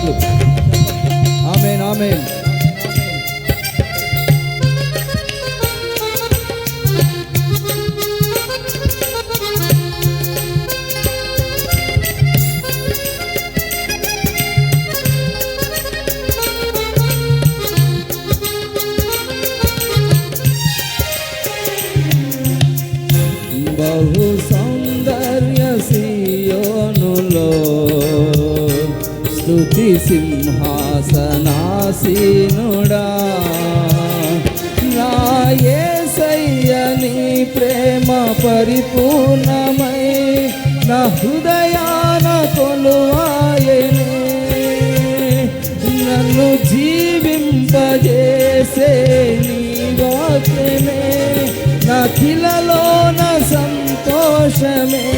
చప్పట్లు amen amen. దాసీనుడా రాయేసయ్య ప్రేమ పరిపూర్ణమై నా హృదయాన కొలువాయని. నన్ను జీవింపజేసే నీ వాక్యమే. నఖిలలోన సంతోషమే.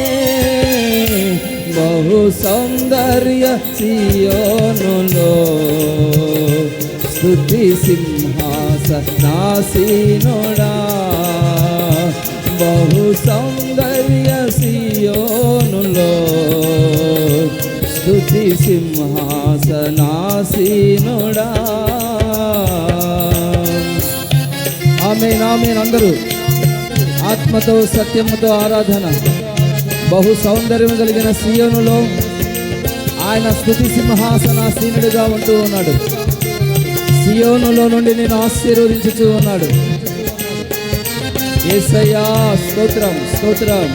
బహు సౌందర్య సియోనులో. స్తుతి సింహాసనాసీనుడా బహు సౌందర్య సియోనులో స్థుతి సింహాసనాసీనుడా ఆమె ఆమెన్ అందరూ. ఆత్మతో సత్యముతో ఆరాధన. బహు సౌందర్యం కలిగిన సీయోనులో ఆయన స్థుతి సింహాసనాసీనుడిగా ఉంటూ ఉన్నాడు. సియోనులో నుండి నేను ఆశీర్వదించుతూ ఉన్నాడు. ఏసయ్యా స్తోత్రం స్తోత్రం.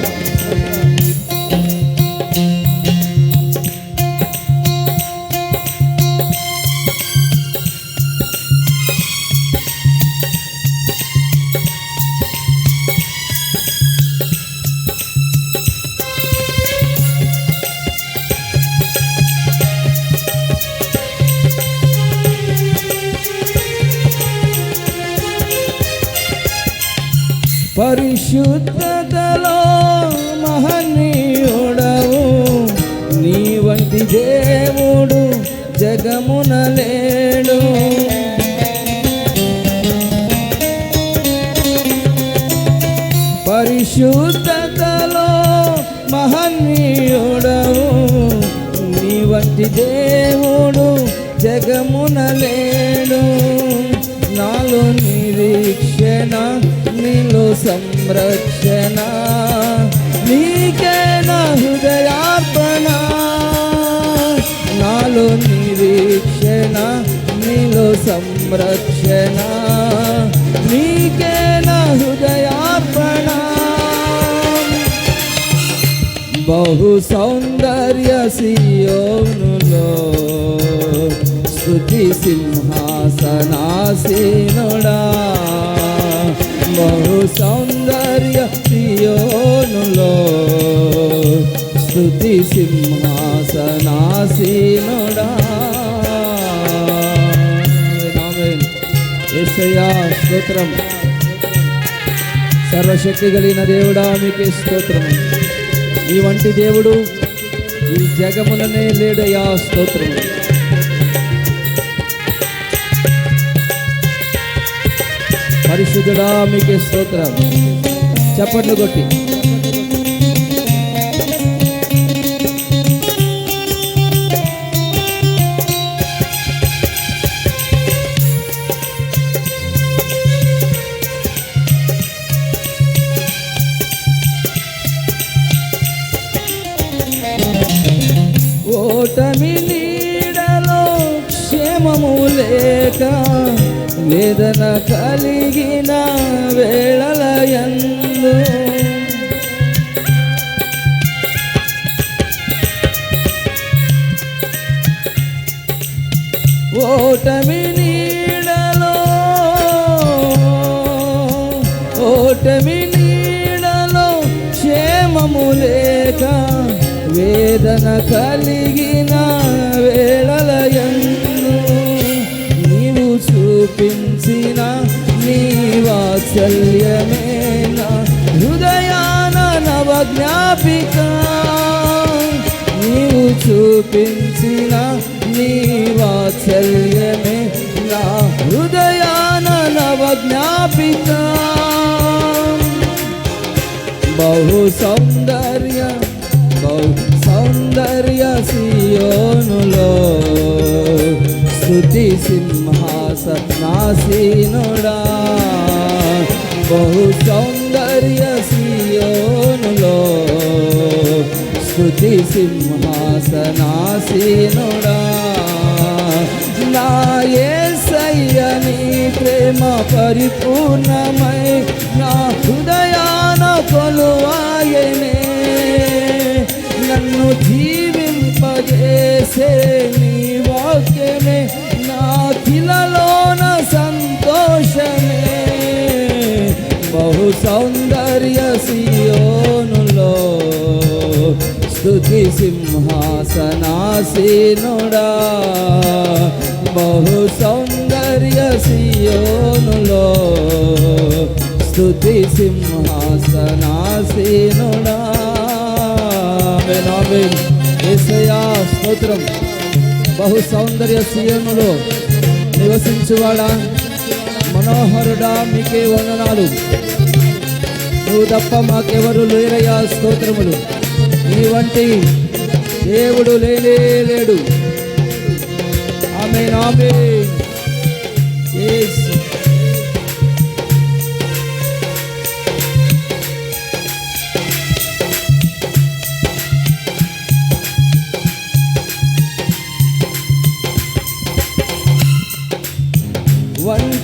పరిశుద్ధతలో మహనీయుడవు. నీ వంటి దేవుడు జగమున లేడు. పరిశుద్ధతలో మహనీయుడవు. నీ వంటి దేవుడు జగమున లేడు. నాలో నిరీక్షణ నీలో సంరక్షణ నీకే నా హృదయార్పణ. నాలో నిరీక్షణ నీలో సంరక్షణ నీకే నా హృదయార్పణ. బహు సౌందర్య సియోనులో స్తుతి సింహాసనాసీనుడా. బహు సౌందర్య ప్రియోనులో స్థుతి సింహాసనాసీనుడా. ఆమేన్. స్తోత్రం. సర్వశక్తి కలిగిన దేవుడా మీకే స్తోత్రం. ఈ వంటి దేవుడు ఈ జగములనే లేడయా స్తోత్రం. పరిశుద్ధుడా మీకే స్తోత్రం. చప్పట్లు కొట్టి. ఓటమి నీడలో క్షేమము లేక వేదన కలిగిన వేళలయందు నీవు చూపించిన నీ వాత్సల్యమే హృదయాన నవజ్ఞాపిక నీవు చూపించిన నీ వాత్సల్యమే బహు సౌందర్య బహు సౌందర్య సియోనులో. స్థుతి సింహాసనాసీనుడా. బహు సౌందర్య సియోనులో. స్థుతి సింహాసనాసీనుడా. నా యేసయ్య నీ ప్రేమ పరిపూర్ణమై నా హృదయా కొలువాయనే. నన్ను జీవింపజేసే నీ వాక్యమే నా కిలలోన సంతోషమే. బహు సౌందర్య సియోనులో స్థుతి సింహాసనాసీనుడా. బహు సౌందర్య సియోనులో స్థుతి సింహ ఆమేన్, ఆమేన్. స్తోత్రం. బహు సౌందర్య సియోనులో నివసించువాడా. మనోహరుడా మీకే వందనాలు. నువ్వు తప్ప మాకెవరు లేరయ్యా స్తోత్రములు. నీ వంటి దేవుడు లేనే లేడు. ఆమె నామే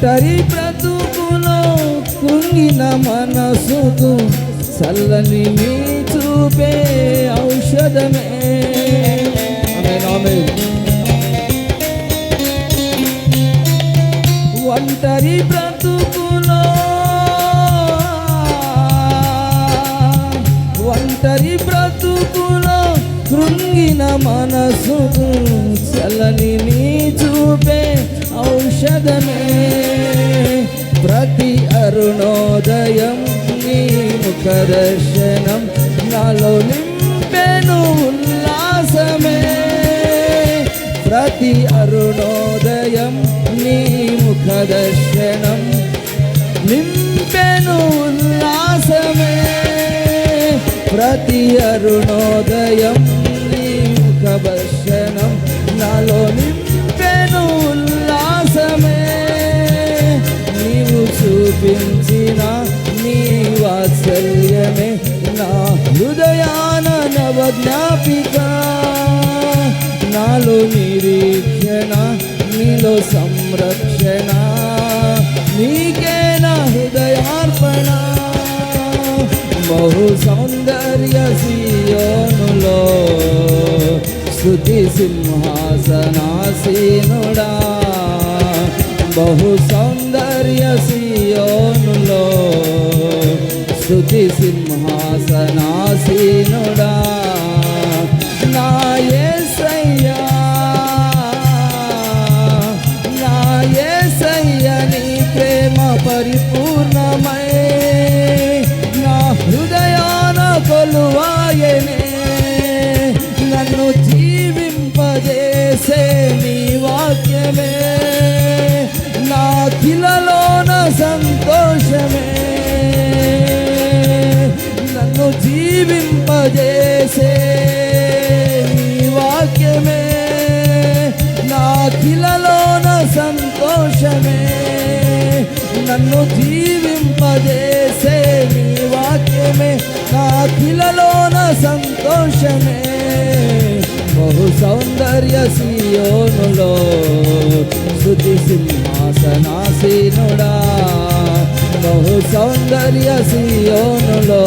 ఒంటరి బ్రతుకులో కుంగిన మనసుకు చల్లని మీ చూపే ఔషధమే. ఒంటరి బ్రతుకులో ఒంటరి బ్రతుకులో కృంగిన మనసుకు చల్లని మీ చూపే ఔషధమే. ప్రతి అరుణోదయం నీ ముఖదర్శనం నాలో నింపెను ఉల్లాసమే. ప్రతి అరుణోదయం నీ ముఖదర్శనం నింపెను ఉల్లాసమే. ప్రతి అరుణోదయం నీ ముఖ చూపించిన నీ వాత్సల్యమే నా హృదయాన నవజ్ఞాపిక. నాలో నిరీక్షణ నీలో సంరక్షణ నీకే నా హృదయార్పణ. బహు సౌందర్య సీయోనులో స్థుతి సింహాసనాసీనుడా. బహు సౌందర్య సియోనులో. స్థుతి సింహాసనాసీనుడా. నా యేసయ్యా నా యేసయ్య ప్రేమ పరిపూర్ణమై. నా హృదయాన కొలువాయనే. నన్ను జీవింపజేసే నీ వాక్యమే. కిలలోన సంతోషమే. నన్ను జీవింపజేసే వాక్యమే. నా కిలలోన సంతోషమే. నన్ను జీవింపజేసే నీ వాక్యమే. నా కిలలోన సంతోషమే. బహు సౌందర్య సియోనులో శృతి సింహాసనాసీనుడా. బహు సౌందర్య సియోనులో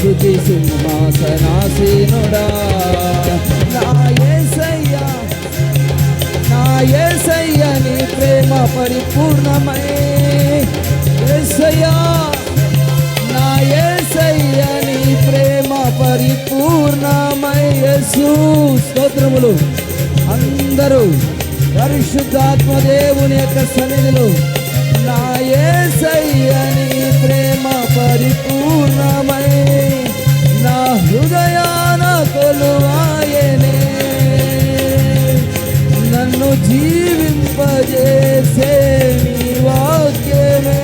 శృతి సింహాసనాసీనుడా. నా ప్రేమ పరిపూర్ణమై. యేసయ్యా నా ప్రేమ పరిపూర్ణమై. యేసు స్తోత్రములు. అందరూ పరిశుద్ధాత్మ దేవుని యొక్క సన్నిధిలో నా యేసయ్యని ప్రేమ పరిపూర్ణమై నా హృదయాన కొలువాయనే. నన్ను జీవింపజేసే నీ వాక్యమే.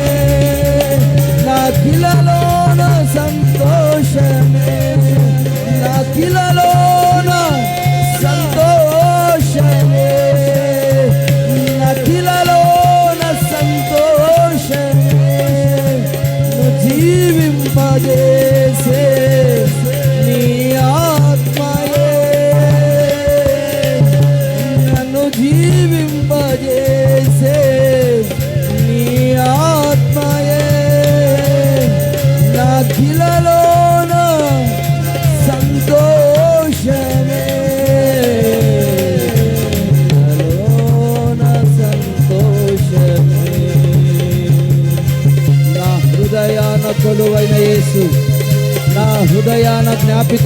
నా కిలలోన సంతోషమే. నా కిలలోన జీవింపజేసే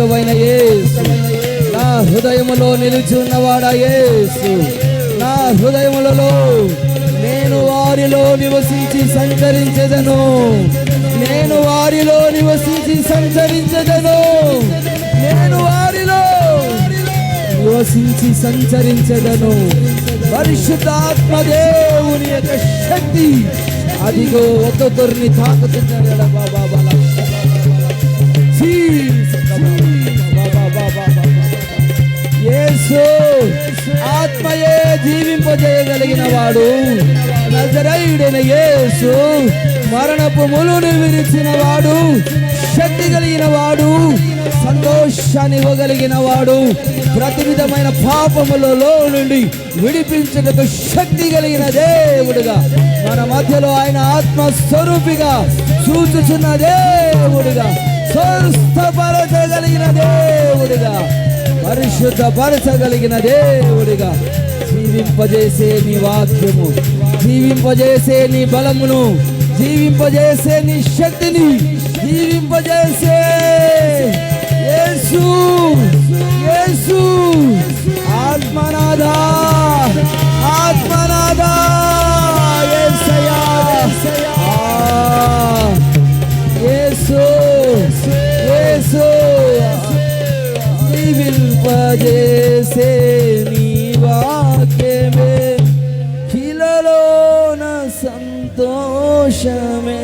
ప్రభువైన యేసు. నా హృదయములో నిలుచున్నవాడా యేసు. నా హృదయములలో నేను వారిలో నివసించి సంచరించదను. నేను వారిలో నివసించి సంచరించదను. నేను వారిలో నివసించి సంచరించదను. పరిశుద్ధాత్మ దేవుని యొక్క శక్తి. అదిగో ఒక్కొక్కరిని తాకుతున్నాడు బాబా. యేసు. ఆత్మయే జీవింపజేయగలిగిన వాడు. నజరైడైన యేసు. మరణపు ములుని విరిచిన వాడు. శక్తి కలిగిన వాడు. సంతోషాన్ని ఇవ్వగలిగిన వాడు. ప్రతి విధమైన పాపములలో నుండి విడిపించటకు శక్తి కలిగిన దేవుడుగా మన మధ్యలో ఆయన ఆత్మ స్వరూపిగా చూచుచున్న దేవుడుగా స్వస్థపరచగలిగిన దేవుడుగా. పరిశుద్ధపరచగలిగిన దేవుడిగా జీవింపజేసే నీ వాక్యము జీవింపజేసే నీ బలమును జీవింపజేసే నీ శక్తిని జీవింపజేసే యేసు యేసు ఆత్మనాదా ఆత్మనాథా యేసయ్యా ఆ. యేసు యేసు జీవింపజేసే నీ వాక్యమే కిలలోన సంతోషమే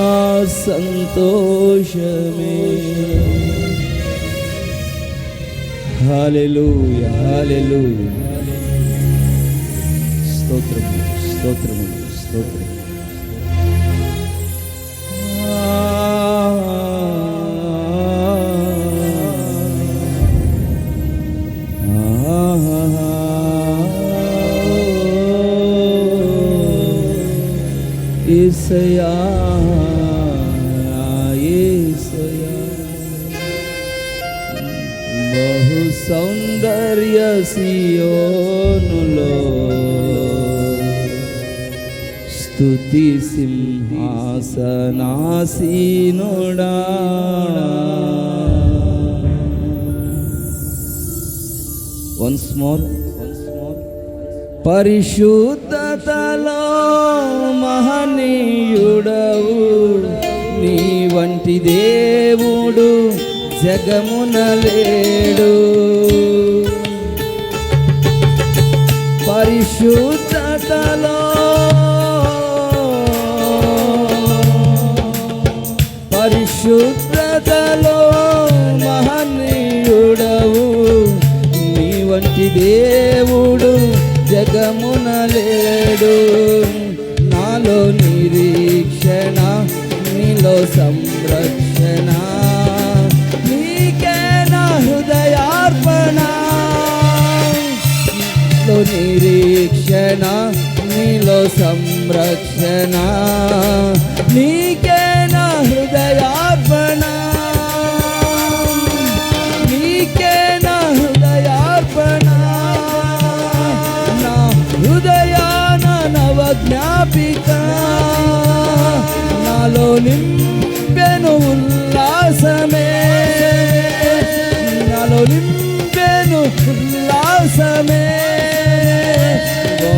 ఆ సంతోషమే హల్లెలూయా హల్లెలూయా స్తోత్రము స్తోత్రము స్తోత్రము ఏసయా ఏసయా బహు సౌందర్య సియోనులో స్తుతి సింహాసనాసీనుడా. వన్స్ మోర్ వన్స్ మోర్ పరిశుద్ధ మహనీయుడవు. నీ వంటి దేవుడు జగమున లేడు. పరిశుద్ధతలో పరిశుద్ధతలో మహనీయుడవు. నీ వంటి దేవుడు జగము రక్షణ నీలో సంరక్షణ నీకే నా హృదయార్పణ. నీకే నా హృదయార్పణ. నా హృదయాన నవజ్ఞాపిక. నాలో నింపెను ఉల్లాసమే. నాలో నింపెను ఉల్లాసమే.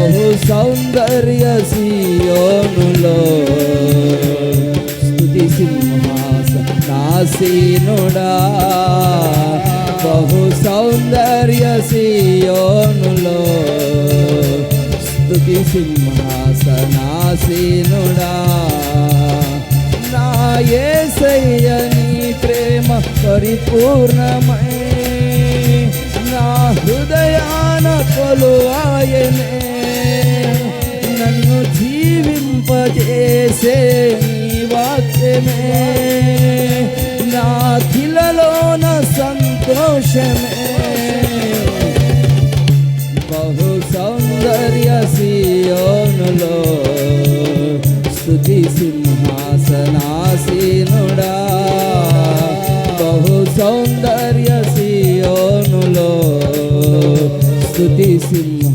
బహు సౌందర్య సియోనులో? స్తుతి సింహాసనాసీనుడా బహు సౌందర్య సియోనులో? స్థుతి సింహాసనాసీనుడా నా యేసయ్య నీ ప్రేమ పరిపూర్ణమై నా హృదయాన కొలువాయనే. చేసే నీ వాక్యమే. నా కిలలోన సంతోషమే. బహు సౌందర్య సియోనులో స్థుతి సింహాసనాసీనుడా. బహు సౌందర్య సియోనులో స్థుతి సింహాసనాసీనుడా.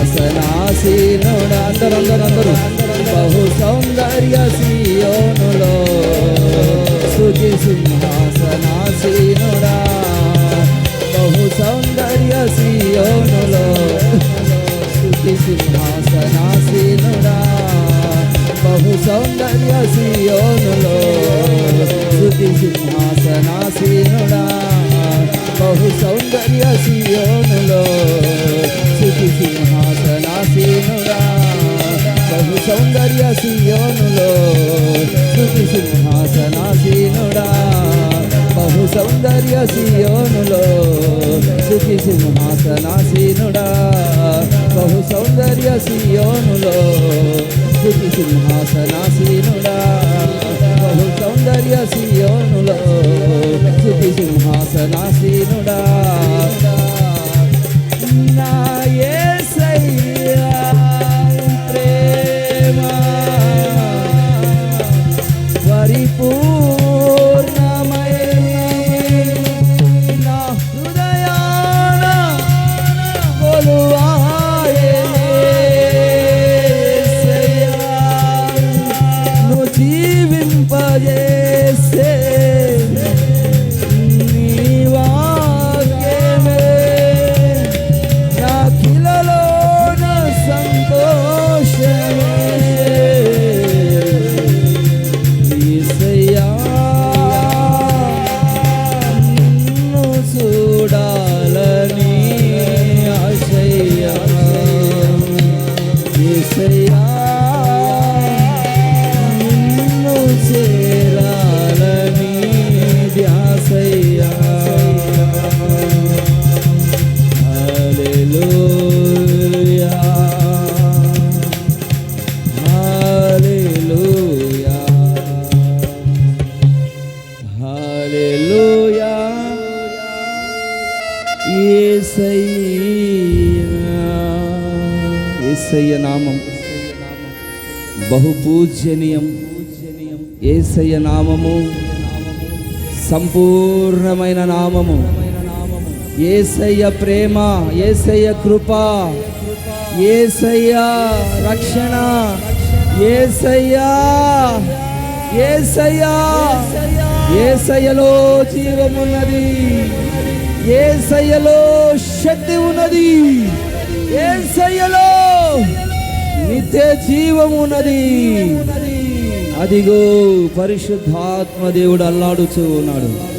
సింహాసనాసీనుడా అందరందరూ బహు సౌందర్య సియోనులో స్తుతి సింహాసనాసీనుడా బహు సౌందర్య సియోనులో స్తుతి సింహాసనాసీనుడా బహు సౌందర్య సియోనులో స్తుతి సింహాసనాసీనుడా బహు సౌందర్య సీయోనులో సింహాసనాసీనుడా బహు సౌందర్య సియోనులో స్తుతి సింహాసనాసీనుడా బహు సౌందర్య సియోనులో స్తుతి సింహాసనాసీనుడా బహు సౌందర్య సియోనులో స్తుతి సింహాసనాసీనుడా బహు సౌందర్య సియోనులో స్తుతి సింహాసనాసీనుడా నా ఏసయ్య. నామం. బహు పూజనీయం యేసయ్య నామము. సంపూర్ణమైన నామము. ఏసయ్య ప్రేమ ఏసయ్య కృప ఏసయ్య రక్షణ ఏసయ్యా ఏసయ్యా ఏసయ్యలో జీవమున్నది. ఏసయ్యలో శక్తి ఉన్నది. ఏసయ్యలో నిత్య జీవమున్నది అదిగో పరిశుద్ధాత్మ దేవుడు అల్లాడుచూ ఉన్నాడు.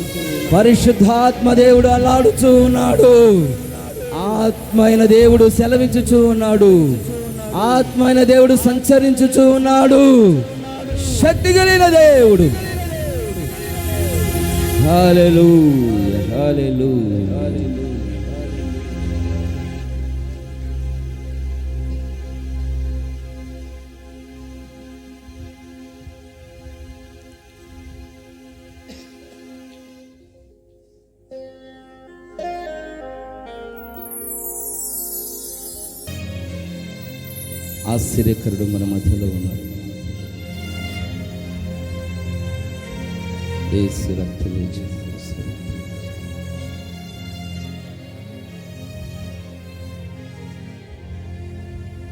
పరిశుద్ధాత్మ దేవుడు అల్లాడుచూ ఉన్నాడు. ఆత్మైన దేవుడు సెలవించుచూ ఉన్నాడు. ఆత్మైన దేవుడు సంచరించుచూ ఉన్నాడు. శక్తి కలిగిన దేవుడు. హల్లెలూయా. Hallelujah. ఆశ్చర్యకరుడు మన మధ్యలో ఉన్నాడు ఏసు రక్తమే చేసి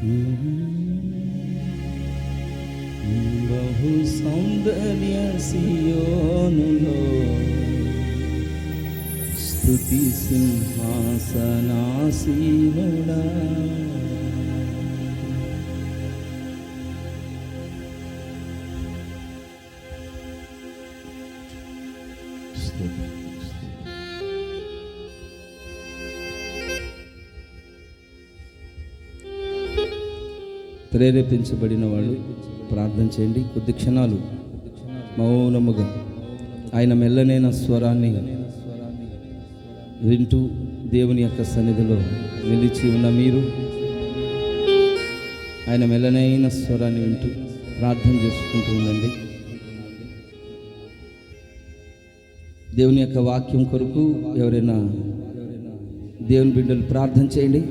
జీవిస్తుంది. బహు సౌందర్య సియోనులో స్తుతి సింహాసనాసీనుడా ప్రేరేపించబడిన వాళ్ళు ప్రార్థన చేయండి. కొద్ది క్షణాలు మౌనముగా ఆయన మెల్లనైన స్వరాన్ని వింటూ దేవుని యొక్క సన్నిధిలో నిలిచి ఉన్న మీరు ఆయన మెల్లనైన స్వరాన్ని వింటూ ప్రార్థన చేసుకుంటూ ఉండండి. దేవుని యొక్క వాక్యం కొరకు ఎవరైనా దేవుని బిడ్డలు ప్రార్థన చేయండి.